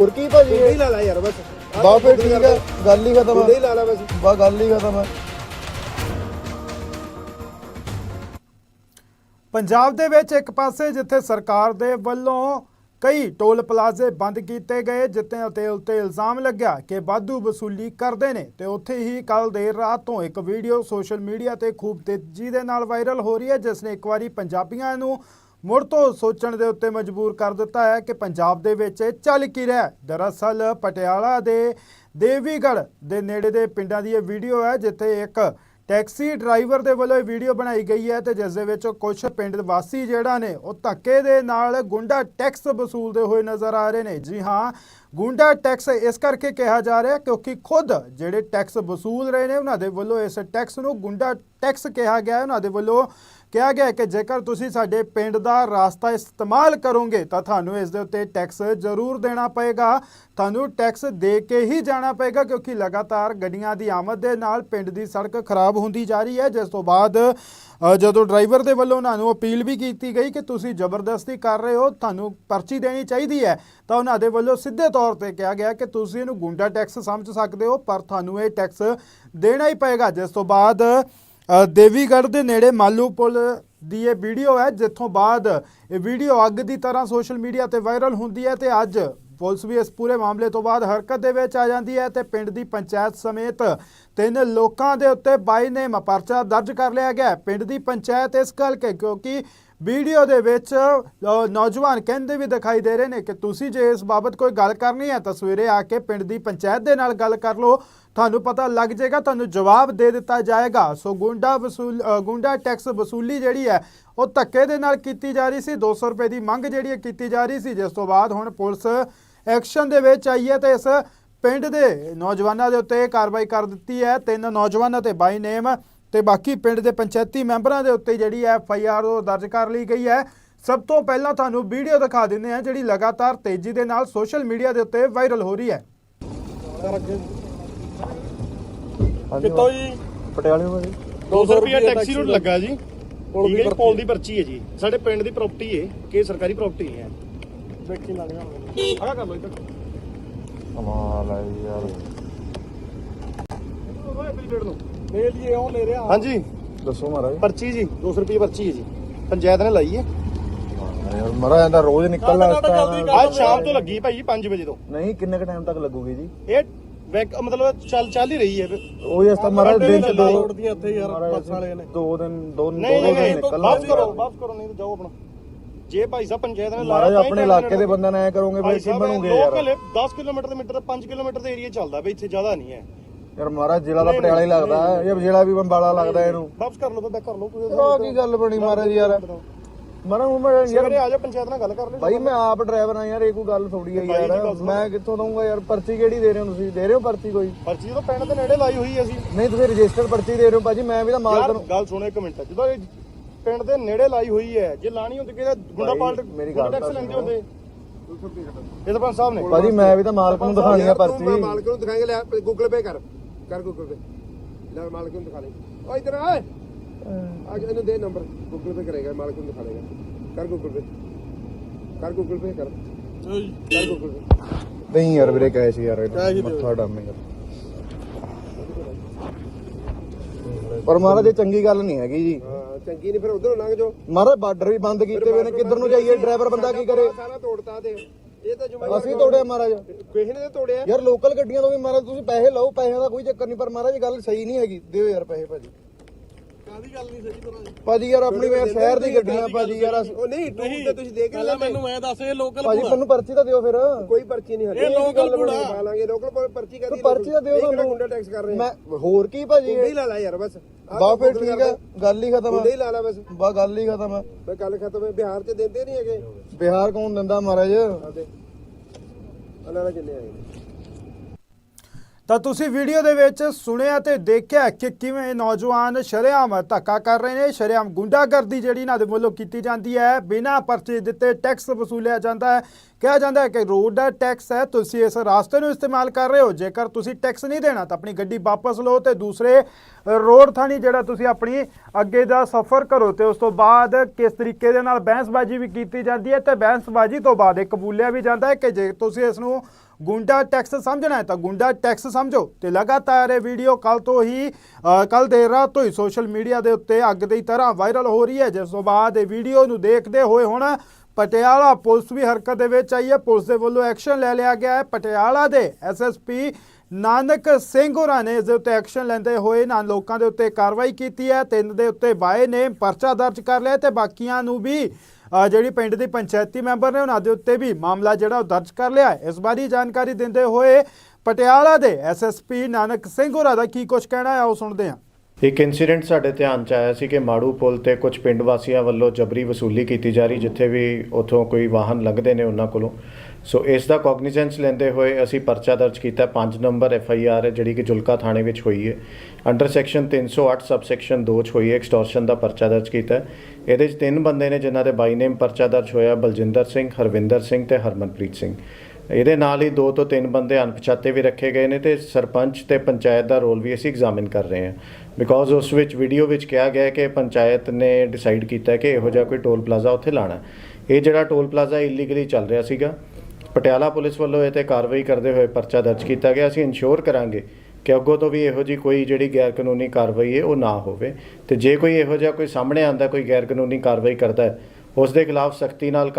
ਹੋਰ ਕੀ ਭਾਜੀ? ਲਾ ਲਾ ਯਾਰ ਬਸ। ਬਾ ਫਿਰ ਠੀਕ ਹੈ ਗੱਲ ਹੀ ਖਤਮ ਹੈ ਲਾ ਲਾ ਬਸ। ਬਾ ਗੱਲ ਹੀ ਖਤਮ ਹੈ ਪੰਜਾਬ ਦੇ ਵਿੱਚ ਇੱਕ ਪਾਸੇ ਜਿੱਥੇ ਸਰਕਾਰ ਦੇ ਵੱਲੋਂ ਕਈ ਟੋਲ ਪਲਾਜ਼ੇ ਬੰਦ ਕੀਤੇ ਗਏ ਜਿੱਥੇ ਅਤੇ ਉੱਤੇ ਇਲਜ਼ਾਮ ਲੱਗਿਆ ਕਿ ਵਾਧੂ ਵਸੂਲੀ ਕਰਦੇ ਨੇ ਤੇ ਉੱਥੇ ਹੀ ਕੱਲ ਦੇਰ ਰਾਤ ਤੋਂ ਇੱਕ ਵੀਡੀਓ ਸੋਸ਼ਲ ਮੀਡੀਆ ਤੇ ਖੂਬ ਤੇਜ਼ੀ ਦੇ ਨਾਲ ਵਾਇਰਲ ਹੋ ਰਹੀ ਹੈ ਜਿਸ ਨੇ ਇੱਕ ਵਾਰੀ ਪੰਜਾਬੀਆਂ ਨੂੰ ਮੁੜ ਤੋਂ ਸੋਚਣ ਦੇ ਉੱਤੇ ਮਜਬੂਰ ਕਰ ਦਿੱਤਾ ਹੈ ਕਿ ਪੰਜਾਬ ਦੇ ਵਿੱਚ ਚੱਲ ਕੀ ਰਿਹਾ ਦਰਅਸਲ, ਪਟਿਆਲਾ ਦੇ ਦੇਵੀਗੜ੍ਹ ਦੇ ਨੇੜੇ ਦੇ ਪਿੰਡਾਂ ਦੀ ਇਹ ਵੀਡੀਓ ਹੈ, ਜਿੱਥੇ ਇੱਕ ਟੈਕਸੀ ਡਰਾਈਵਰ ਦੇ ਵੱਲੋਂ ਇਹ ਵੀਡੀਓ ਬਣਾਈ ਗਈ ਹੈ ਤੇ ਜਿਸ ਦੇ ਵਿੱਚ ਕੁਝ ਪਿੰਡ ਵਾਸੀ ਜਿਹੜਾ ਨੇ, ਉਹ ਧੱਕੇ ਦੇ ਨਾਲ ਗੁੰਡਾ ਟੈਕਸ ਵਸੂਲਦੇ ਹੋਏ ਨਜ਼ਰ ਆ ਰਹੇ ਨੇ। ਜੀ ਹਾਂ ਗੁੰਡਾ ਟੈਕਸ ਇਸ ਕਰਕੇ ਕਿਹਾ ਜਾ ਰਿਹਾ ਕਿਉਂਕਿ ਖੁਦ ਜਿਹੜੇ ਟੈਕਸ ਵਸੂਲ ਰਹੇ ਨੇ, ਉਹਨਾਂ ਦੇ ਵੱਲੋਂ ਇਸ ਟੈਕਸ ਨੂੰ ਗੁੰਡਾ ਟੈਕਸ ਕਿਹਾ ਗਿਆ ਹੈ। ਉਹਨਾਂ ਦੇ ਵੱਲੋਂ ਕਿਹਾ ਗਿਆ ਕਿ ਜੇਕਰ ਤੁਸੀਂ ਸਾਡੇ ਪਿੰਡ ਦਾ ਰਾਸਤਾ ਇਸਤੇਮਾਲ ਕਰੋਗੇ, ਤਾਂ ਤੁਹਾਨੂੰ ਇਸ ਦੇ ਉੱਤੇ ਟੈਕਸ ਜ਼ਰੂਰ ਦੇਣਾ ਪਏਗਾ। ਤੁਹਾਨੂੰ ਟੈਕਸ ਦੇ ਕੇ ਹੀ ਜਾਣਾ ਪਏਗਾ ਕਿਉਂਕਿ ਲਗਾਤਾਰ ਗੱਡੀਆਂ ਦੀ ਆਮਦ ਦੇ ਨਾਲ ਪਿੰਡ ਦੀ ਸੜਕ ਖਰਾਬ ਹੁੰਦੀ ਜਾ ਰਹੀ ਹੈ। ਜਿਸ ਤੋਂ ਬਾਅਦ ਜਦੋਂ ਡਰਾਈਵਰ ਦੇ ਵੱਲੋਂ ਉਹਨਾਂ ਨੂੰ ਅਪੀਲ ਵੀ ਕੀਤੀ ਗਈ ਕਿ ਤੁਸੀਂ ਜ਼ਬਰਦਸਤੀ ਕਰ ਰਹੇ ਹੋ, ਤੁਹਾਨੂੰ ਪਰਚੀ ਦੇਣੀ ਚਾਹੀਦੀ ਹੈ, ਤਾਂ ਉਹਨਾਂ ਦੇ ਵੱਲੋਂ ਸਿੱਧੇ ਤੌਰ ਤੇ ਕਿਹਾ ਗਿਆ ਕਿ ਤੁਸੀਂ ਇਹਨੂੰ ਗੁੰਡਾ ਟੈਕਸ ਸਮਝ ਸਕਦੇ ਹੋ, ਪਰ ਤੁਹਾਨੂੰ ਇਹ ਟੈਕਸ ਦੇਣਾ ਹੀ ਪਏਗਾ। ਜਿਸ ਤੋਂ ਬਾਅਦ ਦੇਵੀਗੜ੍ਹ ਦੇ ਨੇੜੇ ਮਾਲੂ ਪੁਲ ਦੀ ਇਹ ਵੀਡੀਓ ਹੈ, ਜਿੱਥੋਂ ਬਾਅਦ ਇਹ ਵੀਡੀਓ ਅੱਗ ਦੀ ਤਰ੍ਹਾਂ ਸੋਸ਼ਲ ਮੀਡੀਆ ਤੇ ਵਾਇਰਲ ਹੁੰਦੀ ਹੈ ਤੇ ਅੱਜ ਪੁਲਿਸ ਵੀ ਇਸ ਪੂਰੇ ਮਾਮਲੇ ਤੋਂ ਬਾਅਦ ਹਰਕਤ ਦੇ ਵਿੱਚ ਆ ਜਾਂਦੀ ਹੈ ਤੇ ਪਿੰਡ ਦੀ ਪੰਚਾਇਤ ਸਮੇਤ ਤਿੰਨ ਲੋਕਾਂ ਦੇ ਉੱਤੇ ਬਾਈ ਨੇ ਪਰਚਾ ਦਰਜ ਕਰ ਲਿਆ ਗਿਆ ਪਿੰਡ ਦੀ ਪੰਚਾਇਤ ਇਸ ਕਰਕੇ ਕਿਉਂਕਿ ਵੀਡੀਓ ਦੇ ਵਿੱਚ ਨੌਜਵਾਨ ਕਹਿੰਦੇ ਵੀ ਦਿਖਾਈ ਦੇ ਰਹੇ ਨੇ ਕਿ ਤੁਸੀਂ ਜੇ ਇਸ ਬਾਬਤ ਕੋਈ ਗੱਲ ਕਰਨੀ ਹੈ ਤਾਂ ਸਵੇਰੇ ਆ ਕੇ ਪਿੰਡ ਦੀ ਪੰਚਾਇਤ ਦੇ ਨਾਲ ਗੱਲ ਕਰ ਲਓ। ਤੁਹਾਨੂੰ ਪਤਾ ਲੱਗ ਜਾਏਗਾ, ਤੁਹਾਨੂੰ ਜਵਾਬ ਦੇ ਦਿੱਤਾ ਜਾਏਗਾ। ਸੋ ਗੁੰਡਾ ਵਸੂਲ ਗੁੰਡਾ ਟੈਕਸ ਵਸੂਲੀ ਜਿਹੜੀ ਹੈ, ਉਹ ਧੱਕੇ ਦੇ ਨਾਲ ਕੀਤੀ ਜਾ ਰਹੀ ਸੀ। 200 ਰੁਪਏ ਦੀ ਮੰਗ ਜਿਹੜੀ ਹੈ ਕੀਤੀ ਜਾ ਰਹੀ ਸੀ। ਜਿਸ ਤੋਂ ਬਾਅਦ ਹੁਣ ਪੁਲਿਸ ਐਕਸ਼ਨ ਦੇ ਵਿੱਚ ਆਈ ਹੈ ਤੇ ਇਸ ਪਿੰਡ ਦੇ ਨੌਜਵਾਨਾਂ ਦੇ ਉੱਤੇ ਕਾਰਵਾਈ ਕਰ ਦਿੱਤੀ ਹੈ। ਤਿੰਨ ਨੌਜਵਾਨਾਂ ਤੇ ਬਾਈ ਨੇਮ ਤੇ ਬਾਕੀ ਪਿੰਡ ਦੇ ਪੰਚਾਇਤੀ ਮੈਂਬਰਾਂ ਦੇ ਉੱਤੇ ਜਿਹੜੀ ਐਫ ਆਈ ਆਰ ਉਹ ਦਰਜ ਕਰ ਲਈ ਗਈ ਹੈ। ਸਭ ਤੋਂ ਪਹਿਲਾਂ ਤੁਹਾਨੂੰ ਵੀਡੀਓ ਦਿਖਾ ਦਿੰਦੇ ਹਾਂ ਜਿਹੜੀ ਲਗਾਤਾਰ ਤੇਜ਼ੀ ਦੇ ਨਾਲ ਸੋਸ਼ਲ ਮੀਡੀਆ ਦੇ ਉੱਤੇ ਵਾਇਰਲ ਹੋ ਰਹੀ ਹੈ। ਕਿੱਥੋਂ ਜੀ? ਪਟਿਆਲੇ ਭਾਜੀ 200 ਰੁਪਏ ਟੈਕਸੀ ਰੂਟ ਲੱਗਾ ਜੀ। ਠੀਕ ਹੈ ਜੀ ਪੋਲ ਦੀ ਪਰਚੀ ਹੈ ਜੀ। ਸਾਡੇ ਪਿੰਡ ਦੀ ਪ੍ਰਾਪਰਟੀ ਹੈ ਕਿ ਸਰਕਾਰੀ ਪ੍ਰਾਪਰਟੀ ਹੈ। ਦੇਖੀ ਲੱਗ ਗਿਆ ਆਹ ਕਰ ਲੋ ਇੱਧਰ। ਕਮਾਲ ਹੈ ਯਾਰ। ਲੈ ਲਈਏ ਉਹ ਲੈ ਰਿਹਾ ਹਾਂਜੀ। ਦੱਸੋ ਮਹਾਰਾਜ। ਪਰਚੀ ਜੀ 200 ਰੁਪਏ ਪਰਚੀ ਹੈ ਜੀ। ਪੰਚਾਇਤ ਨੇ ਲਾਈ ਹੈ। ਯਾਰ ਮਹਾਰਾਜ ਇਹਦਾ ਰੋਜ਼ ਨਿਕਲਣਾ ਅੱਜ ਸ਼ਾਮ ਤੋਂ ਲੱਗੀ ਭਾਈ 5 ਵਜੇ ਤੋਂ। ਨਹੀਂ ਕਿੰਨੇ ਕ ਟਾਈਮ ਤੱਕ ਲੱਗੂਗੀ ਜੀ? ਇਹ ਵੈਕ ਮਤਲਬ ਚੱਲ ਚੱਲ ਹੀ ਰਹੀ ਹੈ ਉਹ ਜਿਸ ਤਾਂ ਮਹਾਰਾਜ ਦਿਨ ਚ ਦੋ ਦੀਆਂ ਇੱਥੇ ਯਾਰ ਬੱਸ ਵਾਲੇ ਨੇ। ਦੋ ਦਿਨ ਦੋ ਦੋ ਨਹੀਂ ਦਿਨ ਨਹੀਂ ਨਿਕਲਣਾ ਵਾਪਸ ਕਰੋ ਵਾਪਸ ਕਰੋ ਨਹੀਂ ਤਾਂ ਜਾਓ ਆਪਣਾ। ਜੇ ਭਾਈ ਸਾਹਿਬ ਪੰਚਾਇਤ ਨੇ ਮਹਾਰਾਜ ਆਪਣੇ ਇਲਾਕੇ ਦੇ। ਬੰਦਿਆਂ ਨਾਲ ਐ ਕਰੋਗੇ ਫਿਰ ਕੀ ਬਣੂਗੇ ਲੋਕਲ ਯਾਰ 10 ਕਿਲੋਮੀਟਰ ਦੇ ਮੀਟਰ 5 ਕਿਲੋਮੀਟਰ ਦੇ ਏਰੀਆ ਚੱਲਦਾ ਬਈ ਇੱਥੇ ਜ਼ਿਆਦਾ ਨਹੀਂ ਹੈ। ਯਾਰ ਮਹਾਰਾਜ ਜ਼ਿਲ੍ਹਾ ਦਾ ਪਟਿਆਲਾ ਹੀ ਲੱਗਦਾ ਹੈ। ਜਾਂ ਜ਼ਿਲ੍ਹਾ ਵੀ ਬੰਬਾਲਾ ਲੱਗਦਾ ਇਹਨੂੰ। ਵਾਪਸ ਕਰ ਲਓ ਤਾਂ ਕਰ ਲਓ ਆ ਕੀ ਗੱਲ ਬਣੀ ਮਹਾਰਾਜ ਯਾਰ? ਮਰਾਂ ਮੈਂ ਯਾਰ ਆ ਜਾਓ ਪੰਚਾਇਤ ਨਾਲ ਗੱਲ ਕਰ ਲਿਓ। ਭਾਈ ਮੈਂ ਆਪ ਡਰਾਈਵਰ ਆ ਯਾਰ ਇਹ ਕੋਈ ਗੱਲ ਥੋੜੀ ਦੀ ਯਾਰ। ਮੈਂ ਕਿੱਥੋਂ ਦਊਂਗਾ ਯਾਰ? ਪਰਚੀ ਕਿਹੜੀ ਦੇ ਰਹੇ ਹੋ ਤੁਸੀਂ? ਦੇ ਰਹੇ ਹੋ ਪਰਚੀ ਕੋਈ? ਪਰਚੀ ਤਾਂ ਪਿੰਡ ਦੇ ਨੇੜੇ ਲਾਈ ਹੋਈ ਅਸੀਂ। ਨਹੀਂ ਤੁਸੀਂ ਰਜਿਸਟਰਡ ਪਰਚੀ ਦੇ ਰਹੇ ਹੋ ਭਾਜੀ ਮੈਂ ਵੀ ਤਾਂ ਮਾਲਕ ਨੂੰ ਗੱਲ ਸੁਣੋ ਇੱਕ ਮਿੰਟ ਜਦੋਂ ਇਹ ਪਿੰਡ ਦੇ ਨੇੜੇ ਲਾਈ ਹੋਈ ਹੈ। ਜੇ ਲਾਣੀ ਹੁੰਦੀ ਕਿਹਦਾ ਗੁੰਡਾ ਪਾਲਟ ਮੇਰੀ ਗੱਲ ਟੈਕਸ ਲੈਂਦੇ। ਹੁੰਦੇ। ਇਹ ਤਾਂ ਪੰਜ ਸਾਹਿਬ ਨੇ। ਭਾਜੀ ਮੈਂ ਵੀ ਤਾਂ ਮਾਲਕ ਨੂੰ ਦਿਖਾਣੀ ਆ ਪਰਚੀ ਮਾਲਕ ਨੂੰ ਦਿਖਾਏਗਾ ਲੈ ਗੂਗਲ ਪੇ ਕਰ। ਕਰ ਗੂਗਲ ਪੇ ਲੈ ਮਾਲਕ ਨੂੰ ਦਿਖਾ ਲੈ। ਓ ਇਧਰ ਆ। ਆ ਇਹਨੂੰ ਦੇ ਨੰਬਰ। ਗੂਗਲ ਪੇ ਕਰੇਗਾ ਮਾਲਕ ਨੂੰ ਦਿਖਾ ਲੇਗਾ ਕਰ ਗੂਗਲ ਪੇ ਕਰ ਗੂਗਲ ਪੇ ਕਰ। ਕਰ ਗੂਗਲ ਪੇ ਨਹੀਂ ਯਾਰ ਵੀਰੇ ਕਹੇ ਸੀ ਯਾਰ ਮੱਥਾ ਡਾਮੇਗਾ ਪਰ ਮਹਾਰਾਜ ਇਹ ਚੰਗੀ ਗੱਲ ਨਹੀਂ ਹੈਗੀ ਜੀ। ਚੰਗੀ ਨਹੀਂ ਫਿਰ ਉਧਰੋਂ ਲੰਘ ਜਾਓ। ਮਹਾਰਾਜ ਬਾਰਡਰ ਵੀ ਬੰਦ ਕੀਤੇ ਹੋਏ ਨੇ ਕਿੱਧਰ ਨੂੰ ਜਾਈਏ? ਡਰਾਈਵਰ ਬੰਦਾ ਕੀ ਕਰੇ? ਸਾਰਾ ਤੋੜਤਾ ਤੇ। ਇਹ ਤਾਂ ਜੁਮਾ ਅਸੀਂ ਤੋੜਿਆ ਮਹਾਰਾਜ। ਕਿਸੇ ਨੇ ਤਾਂ ਤੋੜਿਆ। ਯਾਰ ਲੋਕਲ ਗੱਡੀਆਂ ਤੋਂ ਵੀ ਮਹਾਰਾਜ ਤੁਸੀਂ ਪੈਸੇ ਲਓ ਪੈਸਿਆਂ ਦਾ ਕੋਈ ਚੱਕਰ ਨਹੀਂ ਪਰ ਮਹਾਰਾਜ ਗੱਲ ਸਹੀ ਨਹੀਂ ਹੈਗੀ। ਦਿਓ ਯਾਰ ਪੈਸੇ ਭਾਜੀ। ਕਾਦੀ ਗੱਲ ਨਹੀਂ ਸਹੀ ਤਰ੍ਹਾਂ ਭਾਜੀ ਯਾਰ ਆਪਣੀ ਯਾਰ ਸ਼ਹਿਰ ਦੀ ਗੱਡੀਆਂ ਭਾਜੀ ਯਾਰ ਅਸੀਂ- ਉਹ ਨਹੀਂ ਟੂਰ ਤੇ ਤੁਸੀਂ ਦੇਖ ਪਹਿਲਾਂ ਲੈਂਦੇ ਮੈਨੂੰ ਐ ਦੱਸ ਇਹ ਲੋਕਲ ਭਾਜੀ ਮੈਨੂੰ ਪਰਚੀ ਤਾਂ ਦਿਓ ਫਿਰ। ਕੋਈ ਪਰਚੀ ਨਹੀਂ ਹੱਲੇ ਇਹ ਲੋਕਲ ਕੂੜਾ। ਪਾ ਲਾਂਗੇ ਲੋਕਲ ਪਰਚੀ ਤੂੰ ਕਰਦੀ ਪਰਚੀ ਤਾਂ ਦਿਓ ਸਾਨੂੰ। ਗੁੰਡਾ ਟੈਕਸ ਕਰ ਰਹੇ। ਮੈਂ ਹੋਰ ਕੀ ਭਾਜੀ? ਗੁੰਡੇ ਹੀ ਲਾ ਲਾ ਯਾਰ ਬਸ। ਆਹ ਬਾ ਫਿਰ ਠੀਕ ਹੈ ਗੱਲ ਹੀ ਖਤਮ ਗੁੰਡੇ ਹੀ ਹੈ ਲਾ ਲਾ ਬਸ। ਬਾ ਗੱਲ ਹੀ ਖਤਮ ਹੈ ਮੈਂ ਗੱਲ ਖਤਮ ਹੈ ਬਿਹਾਰ ਚ ਦਿੰਦੇ ਨਹੀਂ ਹੈਗੇ। ਬਿਹਾਰ ਕੌਣ ਦਿੰਦਾ ਮਹਾਰਾਜ? ਆਦੇ ਅਨਾਰਾ ਕਿੰਨੇ ਆਏ ਨੇ। ਤਾਂ ਤੁਸੀਂ ਵੀਡੀਓ ਦੇ ਵਿੱਚ ਸੁਣਿਆ ਤੇ ਦੇਖਿਆ ਕਿ ਕਿਵੇਂ ਇਹ ਨੌਜਵਾਨ ਸ਼ਰੇਆਮ ਧੱਕਾ ਕਰ ਰਹੇ ਨੇ, ਸ਼ਰੇਆਮ ਗੁੰਡਾਗਰਦੀ ਜਿਹੜੀ ਇਹਨਾਂ ਦੇ ਵੱਲੋਂ ਕੀਤੀ ਜਾਂਦੀ ਹੈ, ਬਿਨਾਂ ਪਰਚੇ ਦਿੱਤੇ ਟੈਕਸ ਵਸੂਲਿਆ ਜਾਂਦਾ ਹੈ। ਕਿਹਾ ਜਾਂਦਾ ਹੈ ਕਿ ਰੋਡ ਦਾ ਟੈਕਸ ਹੈ, ਤੁਸੀਂ ਇਸ ਰਾਸਤੇ ਨੂੰ ਇਸਤੇਮਾਲ ਕਰ ਰਹੇ ਹੋ, ਜੇਕਰ ਤੁਸੀਂ ਟੈਕਸ ਨਹੀਂ ਦੇਣਾ ਤਾਂ ਆਪਣੀ ਗੱਡੀ ਵਾਪਸ ਲਓ ਤੇ ਦੂਸਰੇ ਰੋਡ ਥਾਣੀ ਜਿਹੜਾ ਤੁਸੀਂ ਆਪਣੀ ਅੱਗੇ ਦਾ ਸਫ਼ਰ ਕਰੋ ਤੇ ਉਸ ਤੋਂ ਬਾਅਦ ਕਿਸ ਤਰੀਕੇ ਦੇ ਨਾਲ ਬਹਿਸਬਾਜ਼ੀ ਵੀ ਕੀਤੀ ਜਾਂਦੀ ਹੈ ਤੇ ਬਹਿਸਬਾਜ਼ੀ ਤੋਂ ਬਾਅਦ ਇਹ ਕਬੂਲਿਆ ਵੀ ਜਾਂਦਾ ਹੈ ਕਿ ਜੇ ਤੁਸੀਂ ਇਸ ਨੂੰ ਗੁੰਡਾ ਟੈਕਸ ਸਮਝਣਾ ਹੈ ਤਾਂ ਗੁੰਡਾ ਟੈਕਸ ਸਮਝੋ ਤੇ ਲਗਾਤਾਰ ਇਹ ਵੀਡੀਓ ਕੱਲ ਤੋਂ ਹੀ ਕੱਲ ਦੇਰ ਰਾਤ ਤੋਂ ਹੀ ਸੋਸ਼ਲ ਮੀਡੀਆ ਦੇ ਉੱਤੇ ਅੱਗ ਦੀ ਤਰ੍ਹਾਂ ਵਾਇਰਲ ਹੋ ਰਹੀ ਹੈ, ਜਿਸ ਤੋਂ ਬਾਅਦ ਇਹ ਵੀਡੀਓ ਨੂੰ ਦੇਖਦੇ ਹੋਏ ਹੁਣ ਪਟਿਆਲਾ ਪੁਲਿਸ ਵੀ ਹਰਕਤ ਦੇ ਵਿੱਚ ਆਈ ਹੈ। ਪੁਲਿਸ ਦੇ ਵੱਲੋਂ ਐਕਸ਼ਨ ਲੈ ਲਿਆ ਗਿਆ ਹੈ। ਪਟਿਆਲਾ ਦੇ ਐਸਐਸਪੀ ਨਾਨਕ ਸਿੰਘ ਹੋਰਾਂ ਨੇ ਇਸ ਦੇ ਉੱਤੇ ਐਕਸ਼ਨ ਲੈਂਦੇ ਹੋਏ ਨਾ ਲੋਕਾਂ ਦੇ ਉੱਤੇ ਕਾਰਵਾਈ ਕੀਤੀ ਹੈ। ਤਿੰਨ ਦੇ ਉੱਤੇ ਬਾਏ ਨੇ, ਪਰਚਾ ਦਰਜ ਕਰ ਲਿਆ ਤੇ ਬਾਕੀਆਂ ਨੂੰ ਵੀ ਜਿਹੜੀ ਪਿੰਡ ਦੀ ਪੰਚਾਇਤੀ ਮੈਂਬਰ ਨੇ ਉਹਨਾਂ ਦੇ ਉੱਤੇ ਵੀ ਮਾਮਲਾ ਜਿਹੜਾ ਉਹ ਦਰਜ ਕਰ ਲਿਆ ਹੈ। ਇਸ ਬਾਰੇ ਜਾਣਕਾਰੀ ਦਿੰਦੇ ਹੋਏ ਪਟਿਆਲਾ ਦੇ ਐਸਐਸਪੀ ਨਾਨਕ ਸਿੰਘ ਹੋਰਾਂ ਦਾ ਕੀ ਕੁਝ ਕਹਿਣਾ ਹੈ ਉਹ ਸੁਣਦੇ ਹਾਂ। ਇੱਕ ਇਨਸੀਡੈਂਟ ਸਾਡੇ ਧਿਆਨ ਚ ਆਇਆ ਸੀ ਕਿ ਮਾੜੂ ਪੁਲ ਤੇ ਕੁਝ ਪਿੰਡ ਵਾਸੀਆਂ ਵੱਲੋਂ ਜਬਰੀ ਵਸੂਲੀ ਕੀਤੀ ਜਾ ਰਹੀ, ਜਿੱਥੇ ਵੀ ਉਥੋਂ ਕੋਈ ਵਾਹਨ ਲੰਘਦੇ ਨੇ ਉਹਨਾਂ ਕੋਲੋਂ। ਸੋ ਇਸ ਦਾ ਕੌਗਨੀਜ਼ੈਂਸ ਲੈਂਦੇ ਹੋਏ ਅਸੀਂ ਪਰਚਾ ਦਰਜ ਕੀਤਾ। 5 ਨੰਬਰ ਐਫ ਆਈ ਆਰ ਹੈ, ਜਿਹੜੀ ਕਿ ਜੁਲਕਾ ਥਾਣੇ ਵਿੱਚ ਹੋਈ ਹੈ। ਅੰਡਰ ਸੈਕਸ਼ਨ 308 ਸਬਸੈਕਸ਼ਨ 2 ਚ ਹੋਈ ਹੈ ਐਕਸਟੋਰਸ਼ਨ ਦਾ ਪਰਚਾ ਦਰਜ ਕੀਤਾ ਇਹਦੇ ਚ ਤਿੰਨ ਬੰਦੇ ਨੇ, ਜਿਨ੍ਹਾਂ ਦੇ ਬਾਈ ਨੇਮ ਪਰਚਾ ਦਰਜ ਹੋਇਆ, ਬਲਜਿੰਦਰ ਸਿੰਘ, ਹਰਵਿੰਦਰ ਸਿੰਘ ਤੇ ਹਰਮਨਪ੍ਰੀਤ ਸਿੰਘ। ਇਹਦੇ ਨਾਲ ਹੀ ਦੋ ਤੋਂ ਤਿੰਨ ਬੰਦੇ ਅਣਪਛਾਤੇ ਵੀ ਰੱਖੇ ਗਏ ਨੇ ਤੇ ਸਰਪੰਚ ਤੇ ਪੰਚਾਇਤ ਦਾ ਰੋਲ ਵੀ ਅਸੀਂ ਐਗਜ਼ਾਮਿਨ ਕਰ ਰਹੇ ਹਾਂ। ਬਿਕੋਜ਼ ਉਸ ਵਿੱਚ ਵੀਡੀਓ ਵਿੱਚ ਕਿਹਾ ਗਿਆ ਹੈ ਕਿ ਪੰਚਾਇਤ ਨੇ ਡਿਸਾਈਡ ਕੀਤਾ ਕਿ ਇਹੋ ਜਿਹਾ ਕੋਈ ਟੋਲ ਪਲਾਜ਼ਾ ਉੱਥੇ ਲਾਣਾ ਇਹ ਜਿਹੜਾ ਟੋਲ ਪਲਾਜ਼ਾ ਇਲੀਗਲੀ ਚੱਲ ਰਿਹਾ ਸੀਗਾ, ਪਟਿਆਲਾ ਪੁਲਿਸ ਵੱਲੋਂ ਇਹ ਤੇ ਕਾਰਵਾਈ ਕਰਦੇ ਹੋਏ ਪਰਚਾ ਦਰਜ ਕੀਤਾ ਗਿਆ। ਅਸੀਂ ਇਨਸ਼ੋਰ ਕਰਾਂਗੇ ਕਿ ਅੱਗੋਂ ਤੋਂ ਵੀ ਇਹੋ ਜੀ ਕੋਈ ਜਿਹੜੀ ਗੈਰ ਕਾਨੂੰਨੀ ਕਾਰਵਾਈ ਹੈ, ਉਹ ਨਾ ਹੋਵੇ। ਤੇ ਜੇ ਕੋਈ ਇਹੋ ਜਿਹਾ ਕੋਈ ਸਾਹਮਣੇ ਆਂਦਾ ਕੋਈ ਗੈਰ ਕਾਨੂੰਨੀ ਕਾਰਵਾਈ ਕਰਦਾ ਹੈ ਉਸ ਦੇ ਖਿਲਾਫ ਸਖਤੀ ਨਾਲ